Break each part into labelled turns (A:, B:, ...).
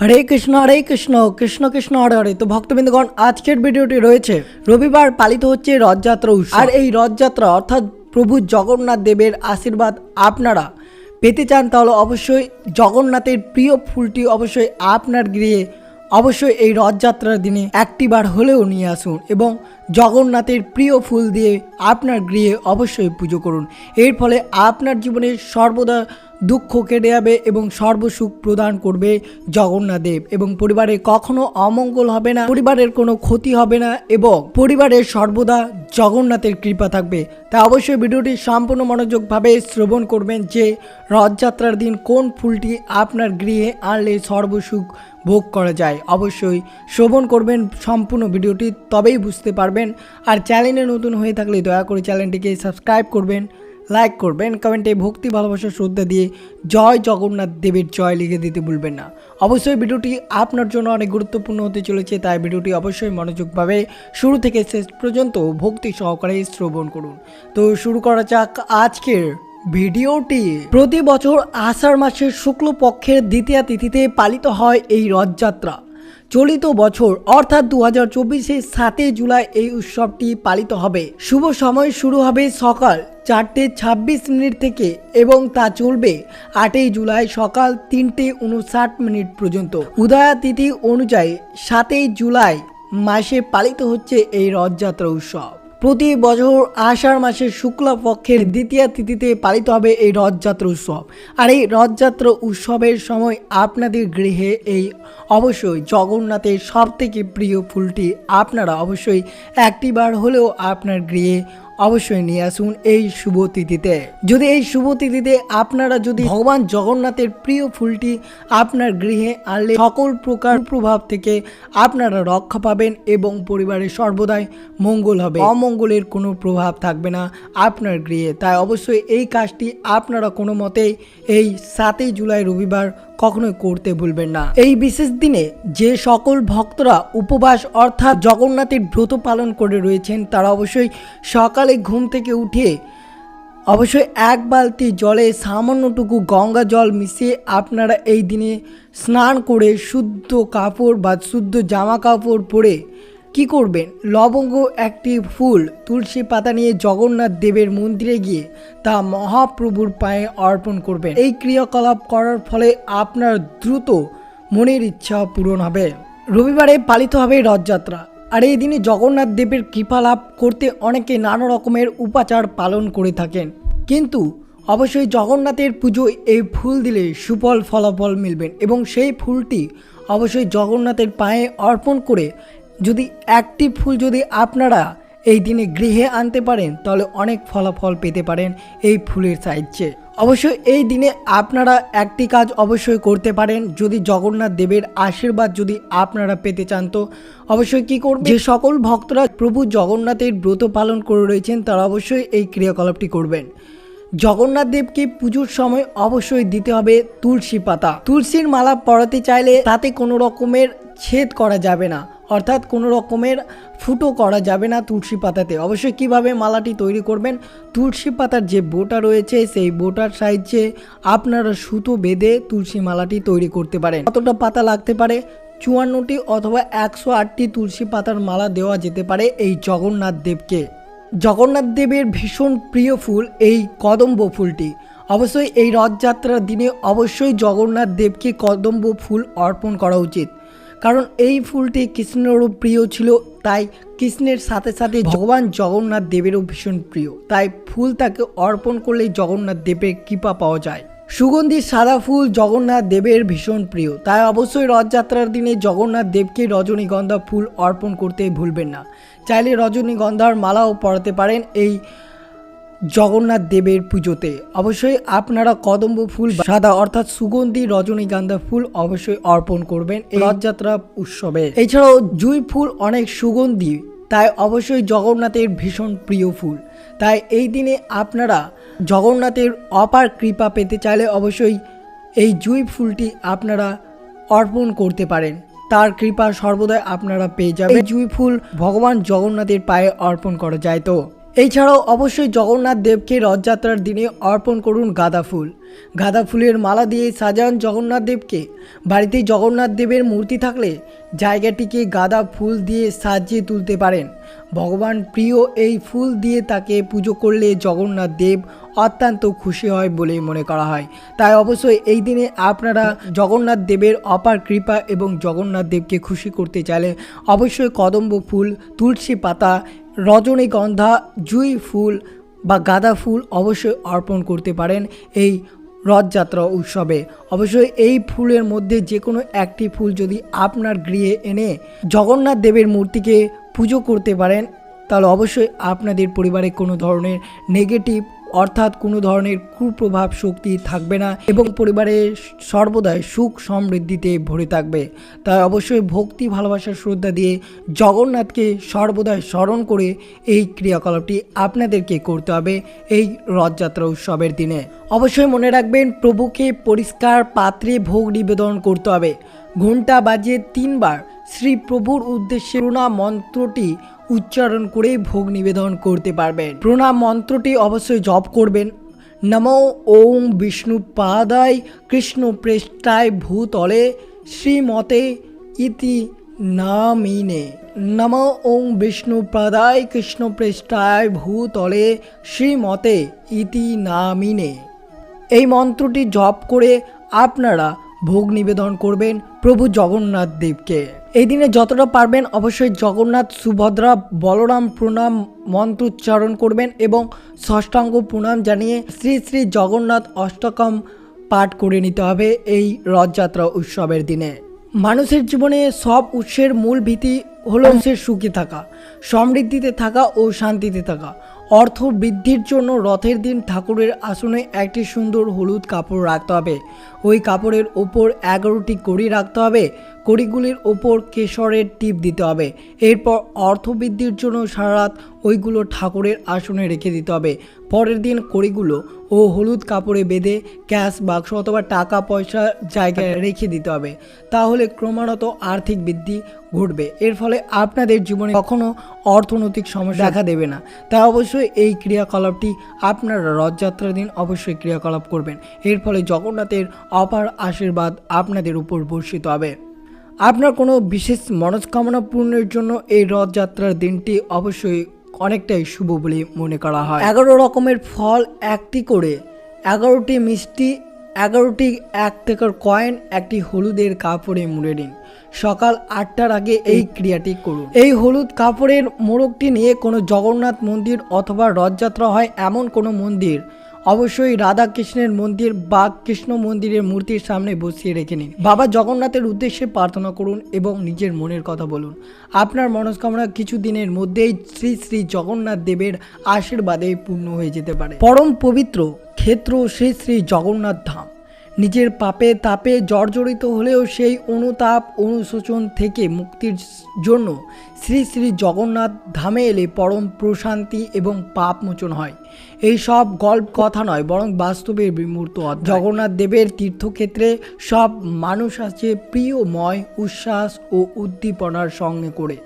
A: হরে কৃষ্ণ হরে কৃষ্ণ কৃষ্ণ কৃষ্ণ, হরে হরে। তো ভক্তবৃন্দগণ, আজকের ভিডিওটি রয়েছে। রবিবার পালিত হচ্ছে রথযাত্রা উৎসব। আর এই রথযাত্রা, অর্থাৎ প্রভু জগন্নাথ দেবের আশীর্বাদ আপনারা পেতে চান, তাহলে অবশ্যই জগন্নাথের প্রিয় ফুলটি অবশ্যই আপনার গৃহে অবশ্যই এই রথযাত্রার দিনে একটিবার হলেও নিয়ে আসুন এবং জগন্নাথের প্রিয় ফুল দিয়ে আপনার গৃহে অবশ্যই পুজো করুন। এর ফলে আপনার জীবনে সর্বদা দুঃখ কেটে যাবে এবং সর্বসুখ প্রদান করবে জগন্নাথ দেব। এবং পরিবারে কখনো অমঙ্গল হবে না, পরিবারের কোনো ক্ষতি হবে না এবং পরিবারের সর্বদা জগন্নাথের কৃপা থাকবে। তাই অবশ্যই ভিডিওটি সম্পূর্ণ মনোযোগভাবে শ্রবণ করবেন যে রথযাত্রার দিন কোন ফুলটি আপনার গৃহে আনলে সর্বসুখ ভোগ করা যায়। অবশ্যই শ্রবণ করবেন সম্পূর্ণ ভিডিওটি, তবেই বুঝতে পারবেন। আর চ্যানেলে নতুন হয়ে থাকলে দয়া করে চ্যানেলটিকে সাবস্ক্রাইব করবেন। লাইক করবেন, কমেন্টে ভক্তি, ভালোবাসা, শ্রদ্ধা দিয়ে জয় জগন্নাথ দেবের জয় লিখে দিতে ভুলবেন না। অবশ্যই ভিডিওটি আপনার জন্য অনেক গুরুত্বপূর্ণ হতে চলেছে, তাই ভিডিওটি অবশ্যই মনোযোগভাবে শুরু থেকে শেষ পর্যন্ত ভক্তি সহকারে শ্রবণ করুন। তো শুরু করা যাক আজকের ভিডিওটি। প্রতি বছর আষাঢ় মাসের শুক্লপক্ষের দ্বিতীয় তিথিতে পালিত হয় এই রথযাত্রা। চলিত বছর, অর্থাৎ দু হাজার চব্বিশের সাতই জুলাই এই উৎসবটি পালিত হবে। শুভ সময় শুরু হবে সকাল চারটে ছাব্বিশ মিনিট থেকে এবং তা চলবে আটই জুলাই সকাল তিনটে উনষাট মিনিট পর্যন্ত। উদয়া তিথি অনুযায়ী সাতই জুলাই মাসে পালিত হচ্ছে এই রথযাত্রা উৎসব। প্রতি বছর আষাঢ় মাসের শুক্লা পক্ষের দ্বিতীয় তিথিতে পালিত হবে এই রথযাত্রা উৎসব। আর এই রথযাত্রা উৎসবের সময় আপনাদের গৃহে এই অবশ্যই জগন্নাথের সবথেকে প্রিয় ফুলটি আপনারা অবশ্যই একটিবার হলেও আপনার গৃহে অবশ্যই নিয়ে আসুন এই শুভ তিথিতে। যদি এই শুভ তিথিতে আপনারা যদি ভগবান জগন্নাথের প্রিয় ফুলটি আপনার গৃহে আনলে, সকল প্রকার প্রভাব থেকে আপনারা রক্ষা পাবেন এবং পরিবারের সর্বদাই মঙ্গল হবে। অমঙ্গলের কোনো প্রভাব থাকবে না আপনার গৃহে। তাই অবশ্যই এই কাজটি আপনারা কোনো মতেই এই সাতই জুলাই রবিবার কখনোই করতে ভুলবেন না। এই বিশেষ দিনে যে সকল ভক্তরা উপবাস অর্থাৎ জগন্নাথের ব্রত পালন করে রয়েছেন, তারা অবশ্যই সকালে ঘুম থেকে উঠে অবশ্যই এক বালতি জলে সামান্যটুকু গঙ্গা জল মিশিয়ে আপনারা এই দিনে স্নান করে শুদ্ধ কাপড় বা শুদ্ধ জামা কাপড় পরে কি করবেন? লবঙ্গ, একটি ফুল, তুলসী পাতা নিয়ে জগন্নাথ দেবের মন্দিরে গিয়ে তা মহাপ্রভুর পায়ে অর্পণ করবেন। এই ক্রিয়াকলাপ করার ফলে আপনার দ্রুত মনের ইচ্ছা পূরণ হবে। রবিবারে পালিত হবে রথযাত্রা। আর এই দিনে জগন্নাথ দেবের কৃপা লাভ করতে অনেকে নানা রকমের উপাচার পালন করে থাকেন। কিন্তু অবশ্যই জগন্নাথের পুজোয় এই ফুল দিলে সুফল ফলাফল মিলবেন এবং সেই ফুলটি অবশ্যই জগন্নাথের পায়ে অর্পণ করে যদি একটি ফুল যদি আপনারা এই দিনে গৃহে আনতে পারেন, তাহলে অনেক ফলাফল পেতে পারেন এই ফুলের সাহায্যে। অবশ্যই এই দিনে আপনারা একটি কাজ অবশ্যই করতে পারেন। যদি জগন্নাথ দেবের আশীর্বাদ যদি আপনারা পেতে চান তো অবশ্যই কি করবেন? যে সকল ভক্তরা প্রভু জগন্নাথের ব্রত পালন করে রয়েছেন, তারা অবশ্যই এই ক্রিয়াকলাপটি করবেন। জগন্নাথ দেবকে পুজোর সময় অবশ্যই দিতে হবে তুলসী পাতা। তুলসীর মালা পরাতে চাইলে তাতে কোনো রকমের ছেদ করা যাবে না। অর্থাৎ কোনো রকমের ফুটো করা যাবে না তুলসী পাতাতে। অবশ্যই কীভাবে মালাটি তৈরি করবেন? তুলসী পাতার যে বোটা রয়েছে, সেই বোটার সাহায্যে আপনারা সুতো বেঁধে তুলসী মালাটি তৈরি করতে পারেন। কতটা পাতা লাগতে পারে? চুয়ান্নটি অথবা একশো আটটি তুলসী পাতার মালা দেওয়া যেতে পারে এই জগন্নাথ দেবকে। জগন্নাথ দেবের ভীষণ প্রিয় ফুল এই কদম্ব ফুলটি। অবশ্যই এই রথযাত্রার দিনে অবশ্যই জগন্নাথ দেবকে কদম্ব ফুল অর্পণ করা উচিত। কারণ এই ফুলটি কৃষ্ণেরও প্রিয় ছিল, তাই কৃষ্ণের সাথে সাথে ভগবান জগন্নাথ দেবেরও ভীষণ প্রিয়। তাই ফুল তাকে অর্পণ করলেই জগন্নাথ দেবের কৃপা পাওয়া যায়। সুগন্ধি, সাদা ফুল জগন্নাথ দেবের ভীষণ প্রিয়। তাই অবশ্যই রথযাত্রার দিনে জগন্নাথ দেবকে রজনীগন্ধা ফুল অর্পণ করতে ভুলবেন না। চাইলে রজনীগন্ধার মালাও পরাতে পারেন এই জগন্নাথ দেবের পুজোতে। অবশ্যই আপনারা কদম্ব ফুল সাদা অর্থাৎ সুগন্ধি, রজনীগন্ধা ফুল অবশ্যই অর্পণ করবেন এই রথযাত্রা উৎসবে। এছাড়াও জুই ফুল অনেক সুগন্ধি, তাই অবশ্যই জগন্নাথের ভীষণ প্রিয় ফুল। তাই এই দিনে আপনারা জগন্নাথের অপার কৃপা পেতে চাইলে অবশ্যই এই জুই ফুলটি আপনারা অর্পণ করতে পারেন। তার কৃপা সর্বদাই আপনারা পেয়ে যাবেন। জুই ফুল ভগবান জগন্নাথের পায়ে অর্পণ করা যায় তো। এছাড়াও অবশ্যই জগন্নাথ দেবকে রথযাত্রার দিনে অর্পণ করুন গাঁদা ফুল। গাঁদা ফুলের মালা দিয়ে সাজান জগন্নাথ দেবকে। বাড়িতে জগন্নাথ দেবের মূর্তি থাকলে জায়গাটিকে গাঁদা ফুল দিয়ে সাজিয়ে তুলতে পারেন। ভগবান প্রিয় এই ফুল দিয়ে তাকে পুজো করলে জগন্নাথ দেব অত্যন্ত খুশি হয় বলে মনে করা হয়। তাই অবশ্যই এই দিনে আপনারা জগন্নাথ দেবের অপার কৃপা এবং জগন্নাথ দেবকে খুশি করতে চাইলে অবশ্যই কদম্ব ফুল, তুলসী পাতা রজনীগন্ধা, জুই ফুল বা গাঁদা ফুল অবশ্যই অর্পণ করতে পারেন এই রথযাত্রা উৎসবে। অবশ্যই এই ফুলের মধ্যে যে কোনো একটি ফুল যদি আপনার গৃহে এনে জগন্নাথ দেবের মূর্তিকে পুজো করতে পারেন, তাহলে অবশ্যই আপনাদের পরিবারে কোনো ধরনের নেগেটিভ অর্থাৎ কোনো ধরনের কুপ্রভাব শক্তি থাকবে না এবং পরিবারে সর্বদাই সুখ সমৃদ্ধিতে ভরে থাকবে। তাই অবশ্যই ভক্তি, ভালোবাসা, শ্রদ্ধা দিয়ে জগন্নাথকে সর্বদাই স্মরণ করে এই ক্রিয়াকলাপটি আপনাদেরকে করতে হবে এই রথযাত্রা উৎসবের দিনে। অবশ্যই মনে রাখবেন, প্রভুকে পরিষ্কার পাত্রে ভোগ নিবেদন করতে হবে। ঘণ্টা বাজিয়ে তিনবার শ্রী প্রভুর উদ্দেশ্যে মন্ত্রটি উচ্চারণ করে ভোগ নিবেদন করতে পারবেন। প্রণাম মন্ত্রটি অবশ্যই জপ করবেন। নমো ওং বিষ্ণু পাদায় কৃষ্ণ প্রেষ্টায় ভূতলে শ্রীমতে ইতি নামিনে। নম ওং কৃষ্ণ প্রেষ্টায় ভূতলে শ্রীমতে ইতি নামিনে। এই মন্ত্রটি জপ করে আপনারা ভোগ নিবেদন করবেন প্রভু জগন্নাথ দেবকে। এই দিনে যতটা পারবেন অবশ্যই জগন্নাথ, সুভদ্রা, বলরাম, প্রণাম, মন্ত্র উচ্চারণ করবেন এবং ষষ্ঠাঙ্গ প্রণাম জানিয়ে শ্রী শ্রী জগন্নাথ অষ্টকম পাঠ করে নিতে হবে এই রথযাত্রা উৎসবের দিনে। মানুষের জীবনে সব উৎসের মূল ভীতি হলো সে সুখী থাকা, সমৃদ্ধিতে থাকা ও শান্তিতে থাকা। অর্থ বৃদ্ধির জন্য রথের দিন ঠাকুরের আসনে একটি সুন্দর হলুদ কাপড় রাখতে হবে। ওই কাপড়ের ওপর এগারোটি কড়ি রাখতে হবে। কড়িগুলির ওপর কেশরের টিপ দিতে হবে। এরপর অর্থ বৃদ্ধির জন্য সারা রাত ওইগুলো ঠাকুরের আসনে রেখে দিতে হবে। পরের দিন কড়িগুলো ও হলুদ কাপড়ে বেঁধে ক্যাশ বাক্স অথবা টাকা পয়সা জায়গায় রেখে দিতে হবে। তাহলে ক্রমাগত আর্থিক বৃদ্ধি ঘটবে। এর ফলে আপনাদের জীবনে কখনো অর্থনৈতিক সমস্যা দেখা দেবে না। তাই অবশ্যই এই ক্রিয়াকলাপটি আপনারা রথযাত্রার দিন অবশ্যই ক্রিয়াকলাপ করবেন। এর ফলে জগন্নাথের অপার আশীর্বাদ আপনাদের উপর বর্ষিত হবে। আপনার কোনো বিশেষ মনস্কামনা পূর্ণের জন্য এই রথযাত্রার দিনটি অবশ্যই অনেকটাই শুভ বলে মনে করা হয়। এগারো রকমের ফল একটি করে, এগারোটি মিষ্টি, এগারোটি এক টাকার কয়েন, একটি হলুদের কাপড়ে মুড়ে নিন। সকাল আটটার আগে এই ক্রিয়াটি করুন। এই হলুদ কাপড়ের মোড়কটি নিয়ে কোনো জগন্নাথ মন্দির অথবা রথযাত্রা হয় এমন কোনো মন্দির অবশ্যই রাধা কৃষ্ণের মন্দির বা কৃষ্ণ মন্দিরের মূর্তির সামনে বসিয়ে রেখে নিন। বাবা জগন্নাথের উদ্দেশ্যে প্রার্থনা করুন এবং নিজের মনের কথা বলুন। আপনার মনস্কামনা কিছু দিনের মধ্যেই শ্রী শ্রী জগন্নাথ দেবের আশীর্বাদে পূর্ণ হয়ে যেতে পারে। পরম পবিত্র ক্ষেত্র শ্রী শ্রী জগন্নাথ ধাম। নিজের পাপে তাপে জর্জরিত হলেও সেই অনুতাপ, অনুশোচন থেকে মুক্তির জন্য শ্রী শ্রী জগন্নাথ ধামে এলে পরম প্রশান্তি এবং পাপ মোচন হয়। এই সব গল্প কথা নয়, বরং বাস্তবের বিমূর্ত। জগন্নাথ দেবের তীর্থক্ষেত্রে সব মানুষ আছে প্রিয়ময়, উচ্ছ্বাস ও উদ্দীপনার সঙ্গে করে,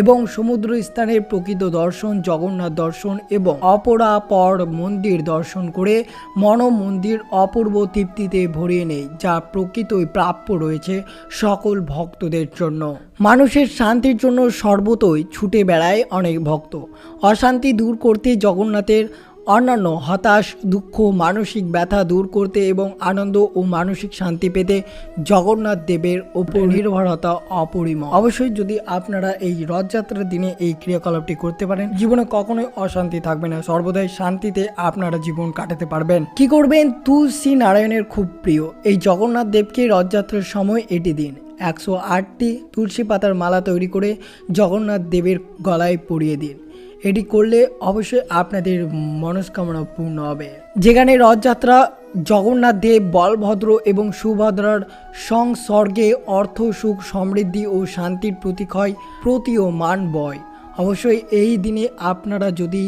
A: এবং সমুদ্র স্থানের প্রকৃত দর্শন, জগন্নাথ দর্শন এবং অপরাপর মন্দির দর্শন করে মন মন্দির অপূর্ব তৃপ্তিতে ভরিয়ে নেই যা প্রকৃতই প্রাপ্য রয়েছে সকল ভক্তদের জন্য মানুষের শান্তির জন্য সর্বতই ছুটে বেড়ায় অনেক ভক্ত অশান্তি দূর করতে জগন্নাথের অন্যান্য হতাশ দুঃখ মানসিক ব্যথা দূর করতে এবং আনন্দ ও মানসিক শান্তি পেতে জগন্নাথ দেবের ওপর নির্ভরতা অপরিম অবশ্যই যদি আপনারা এই রথযাত্রার দিনে এই ক্রিয়াকলাপটি করতে পারেন জীবনে কখনোই অশান্তি থাকবে না। সর্বদাই শান্তিতে আপনারা জীবন কাটাতে পারবেন। কি করবেন? তুলসী নারায়ণের খুব প্রিয়। এই জগন্নাথ দেবকে রথযাত্রার সময় এটি দিন। একশো আটটি তুলসী পাতার মালা তৈরি করে জগন্নাথ দেবের গলায় পরিয়ে দিন। এটি করলে অবশ্যই আপনাদের মনস্কামনা পূর্ণ হবে। যেখানে রথযাত্রা, জগন্নাথ দেব, বলভদ্র এবং সুভদ্রার সংসর্গে অর্থ, সুখ, সমৃদ্ধি ও শান্তির প্রতীক হয় প্রতীয়মান বয়। অবশ্যই এই দিনে আপনারা যদি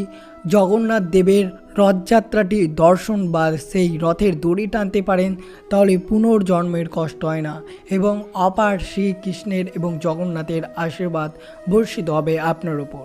A: জগন্নাথ দেবের রথযাত্রাটি দর্শন বা সেই রথের দড়ি টানতে পারেন, তাহলে পুনর্জন্মের কষ্ট হয় না এবং অপার শ্রীকৃষ্ণের এবং জগন্নাথের আশীর্বাদ বর্ষিত হবে আপনার উপর।